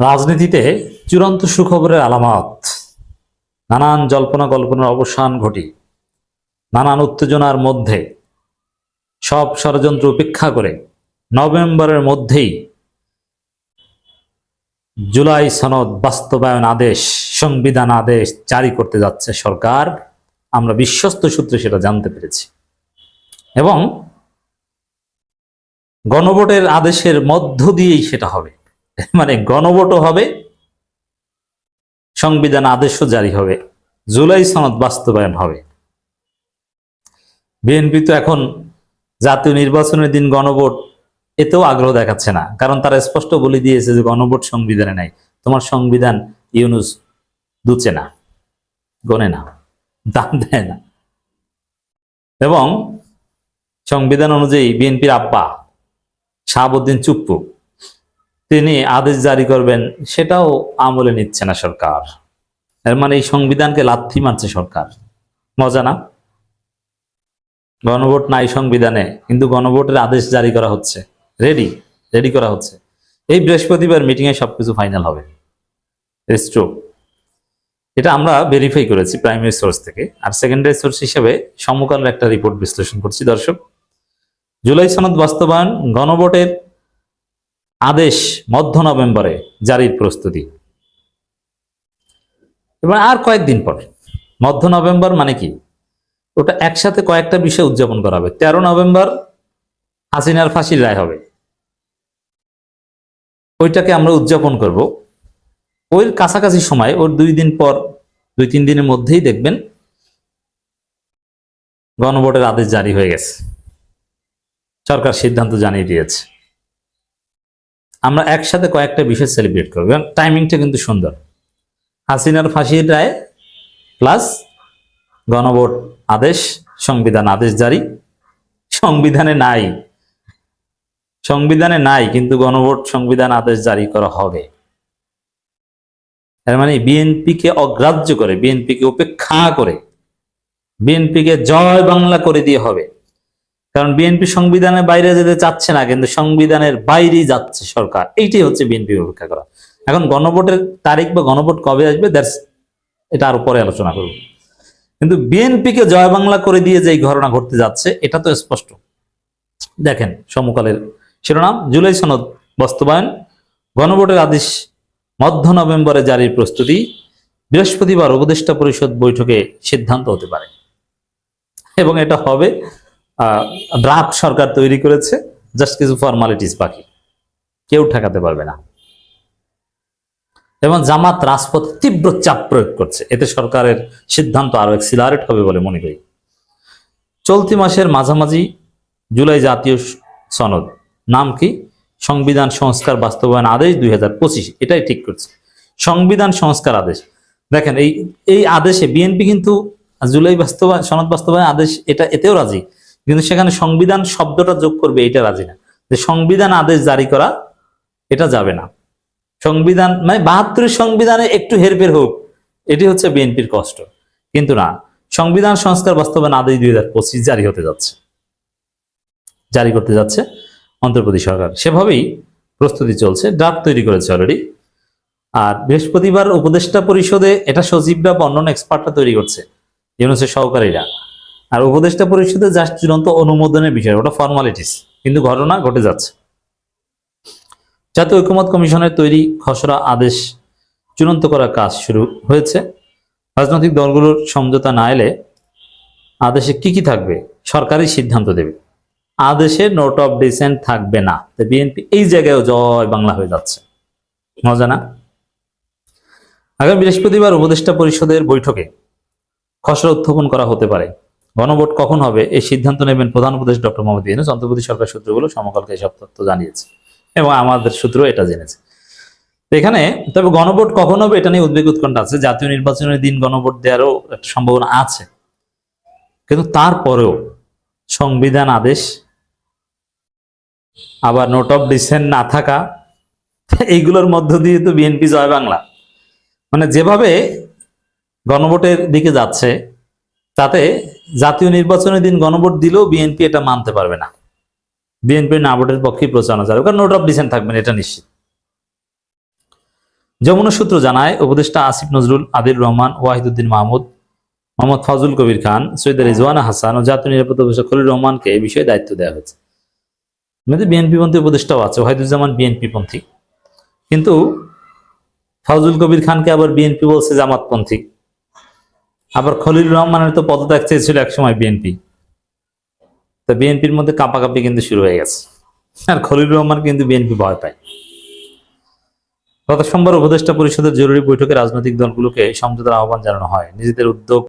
রাজনীতিতে চূড়ান্ত সুখবরের আলামত। নানান জল্পনা কল্পনার অবসান ঘটি। নানান উত্তেজনার মধ্যে। সব ষড়যন্ত্র উপেক্ষা করে নভেম্বরের মধ্যেই জুলাই সনদ বাস্তবায়ন আদেশ, সংবিধান আদেশ জারি করতে যাচ্ছে সরকার। আমরা বিশ্বস্ত সূত্রে সেটা জানতে পেরেছি। এবং গণভোটের আদেশের মধ্য দিয়েই সেটা হবে। মানে গণভোটও হবে, সংবিধান আদেশও জারি হবে, জুলাই সনদ বাস্তবায়ন হবে। বিএনপি তো এখন জাতীয় নির্বাচনের দিন গণভোট, এতেও আগ্রহ দেখাচ্ছে না, কারণ তারা স্পষ্ট বলে দিয়েছে যে গণভোট সংবিধানে নাই, তোমার সংবিধান ইউনুস দুচে না গনে না, দাম দেয় না। এবং সংবিধান অনুযায়ী বিএনপির আব্বা শাহাবুদ্দিন চুপ্পু তিনি আদেশ জারি করবেন, সেটাও আমলে নিচ্ছে না সরকার। এর মানে এই সংবিধানকে লাথি মারছে সরকার। মজা না? গণভোট নাই সংবিধানে, কিন্তু গণভোটের আদেশ জারি করা হচ্ছে। রেডি রেডি করা হচ্ছে। এই বৃহস্পতিবার মিটিংয়ে সবকিছু ফাইনাল হবে। এটা আমরা ভেরিফাই করেছি প্রাইমারি সোর্স থেকে। আর সেকেন্ডারি সোর্স হিসেবে সমকালের একটা রিপোর্ট বিশ্লেষণ করছি, দর্শক। জুলাই সনদ বাস্তবায়ন, গণভোটের আদেশ মধ্য নভেম্বরে জারির প্রস্তুতি। এবার আর কয়েকদিন পর। মধ্য নভেম্বর মানে কি? ওটা একসাথে কয়েকটা বিষয় উদযাপন করা হবে। তেরো নভেম্বর হাসিনার ফাঁসির রায় হবে। ওইটাকে আমরা উদযাপন করব। ওই কাছাকাছি সময়, ওর দুই দিন পর, দুই তিন দিনের মধ্যেই দেখবেন গণভোটের আদেশ জারি হয়ে গেছে। সরকার সিদ্ধান্ত জানিয়ে দিয়েছে। আমরা একসাথে কয়েকটা বিষয় সেলিব্রেট করব। এবং টাইমিংটা কিন্তু সুন্দর। হাসিনার ফাঁসির রায় প্লাস গণভোট আদেশ, সংবিধান আদেশ জারি। সংবিধানে নাই। সংবিধানে নাই, কিন্তু গণভোট সংবিধান আদেশ জারি করা হবে। এর মানে বিএনপিকে অগ্রাহ্য করে, বিএনপিকে উপেক্ষা করে, বিএনপিকে জয় বাংলা করে দিয়ে হবে। কারণ বিএনপি সংবিধানের বাইরে যেতে চাচ্ছে না, কিন্তু সংবিধানের বাইরেই যাচ্ছে সরকার। এইটাই হচ্ছে বিএনপি উপেক্ষা করা। এখন গণভোটের তারিখ বা গণভোট কবে আসবে দ্যাটস এটা আরও পরে আলোচনা করব। কিন্তু বিএনপিকে জয় বাংলা করে দিয়ে যে ঘটনা ঘটতে যাচ্ছে, এটা তো স্পষ্ট। দেখেন সমকালের শিরোনাম, জুলাই সনদ বাস্তবায়ন, গণভোটের আদেশ মধ্য নভেম্বরে জারির প্রস্তুতি, বৃহস্পতিবার উপদেষ্টা পরিষদ বৈঠকে সিদ্ধান্ত হতে পারে। এবং এটা হবে ড্রাফট সরকার তৈরি করেছে জাস্ট কিছু ফর্মালিটিস বাকি। কেউ ঠেকাতে পারবে না। এবং জামাত রাজপথ তীব্র চাপ প্রয়োগ করছে। এতে সরকারের সিদ্ধান্ত আরও এক্সিলারেট হবে বলে মনে করি। চলতি মাসের মাঝামাঝি জুলাই জাতীয় সনদ। নাম কি? সংবিধান সংস্কার বাস্তবায়ন আদেশ দুই হাজার পঁচিশ। এটাই ঠিক করছে। সংবিধান সংস্কার আদেশ। দেখেন, এই এই আদেশে বিএনপি কিন্তু জুলাই বাস্তবায়ন সনদ বাস্তবায়ন আদেশ এটা, এতেও রাজি। কিন্তু সেখানে সংবিধান শব্দটা যোগ করবে এটা রাজি না। যে সংবিধান আদেশ জারি করা, এটা যাবে না। সংবিধান মানে বাহাত্তরের সংবিধানে একটু হেরফের হোক, এটি হচ্ছে বিএনপির কষ্ট। কিন্তু না, সংবিধান সংস্কার বাস্তবায়ন আদেশ দুই হাজার পঁচিশ জারি হতে যাচ্ছে। জারি করতে যাচ্ছে অন্ধ্রপ্রদেশ সরকার। সেভাবেই প্রস্তুতি চলছে ড্রাফট তৈরি করেছে অলরেডি আর বৃহস্পতিবার উপদেষ্টা পরিষদে এটা সচিবরা বা অন্যান্য এক্সপার্টরা তৈরি করছে, ইউনুসের সহকারীরা। আর উপদেষ্টা পরিষদে জাস্ট চূড়ান্ত অনুমোদনের বিষয়, ওটা ফর্মালিটিস কিন্তু ঘটনা ঘটে যাচ্ছে। জাতীয় ঐক্যমত কমিশনের তৈরি খসড়া আদেশ চূড়ান্ত করার কাজ শুরু হয়েছে। রাজনৈতিক দলগুলোর সমঝোতা না এলে আদেশে কি কি থাকবে, সরকারই সিদ্ধান্ত দেবে। আদেশে নোট অফ ডিসেন্ট থাকবে না। বিএনপি এই জায়গায় জয় বাংলা হয়ে যাচ্ছে। মজা না? আগামী বৃহস্পতিবার উপদেষ্টা পরিষদের বৈঠকে খসড়া উত্থাপন করা হতে পারে। গণভোট কখন হবে? এই সিদ্ধান্ত নেবেন প্রধান উপদেশ ডক্টর মোহাম্মদ ইউনুস। অন্তর্বর্তী সরকার সূত্রগুলো সমকালকে এসব তথ্য জানিয়েছে এবং আমাদের সূত্র এটা জেনেছে। এখানে, তবে গণভোট কখন হবে এটা নিয়ে উদ্বেগ উৎকণ্ঠা আছে। জাতীয় নির্বাচনের দিন গণভোট দেওয়ারও একটা সম্ভাবনা আছে। কিন্তু তারপরেও সংবিধান আদেশ আবার নোট অফ ডিসেন্ট না থাকা, এইগুলোর মধ্য দিয়ে তো বিএনপি জয় বাংলা। মানে যেভাবে গণভোটের দিকে যাচ্ছে তাতে জাতীয় নির্বাচনের দিন গণভোট দিলেও বিএনপি এটা মানতে পারবে না। বিএনপি না ভোটের পক্ষেই প্রচারণা চালাবে, কারণ নোট অফ ডিসেন্ট থাকবে না এটা নিশ্চিত। যমুনা সূত্র জানায়, উপদেষ্টা আসিফ নজরুল, আদিল রহমান, ওয়াহিদুদ্দিন মাহমুদ, মোহাম্মদ ফজল কবির খান, সৈয়দ রিজওয়ানা হাসান ও জাতীয় নিরাপত্তা উপদেষ্টা খলিল রহমানকে এই বিষয়ে দায়িত্ব দেওয়া হয়েছে। বিএনপি পন্থী উপদেষ্টাও আছে, ওয়াহিদুজ্জামান বিএনপি পন্থী। কিন্তু ফজল কবির খানকে আবার বিএনপি বলছে জামাতপন্থী আবার খলিল রহমানের তো পদত্যাগ চেয়েছিল একসময় বিএনপি। তো বিএনপির মধ্যে কাঁপাকাপি কিন্তু শুরু হয়ে গেছে। আর খলিল রহমান কিন্তু বিএনপি ভয় পায়। গত সোমবার উপদেষ্টা পরিষদের জরুরি বৈঠকে রাজনৈতিক দলগুলোকে সমঝোতার আহ্বান জানানো হয়। নিজেদের উদ্যোগ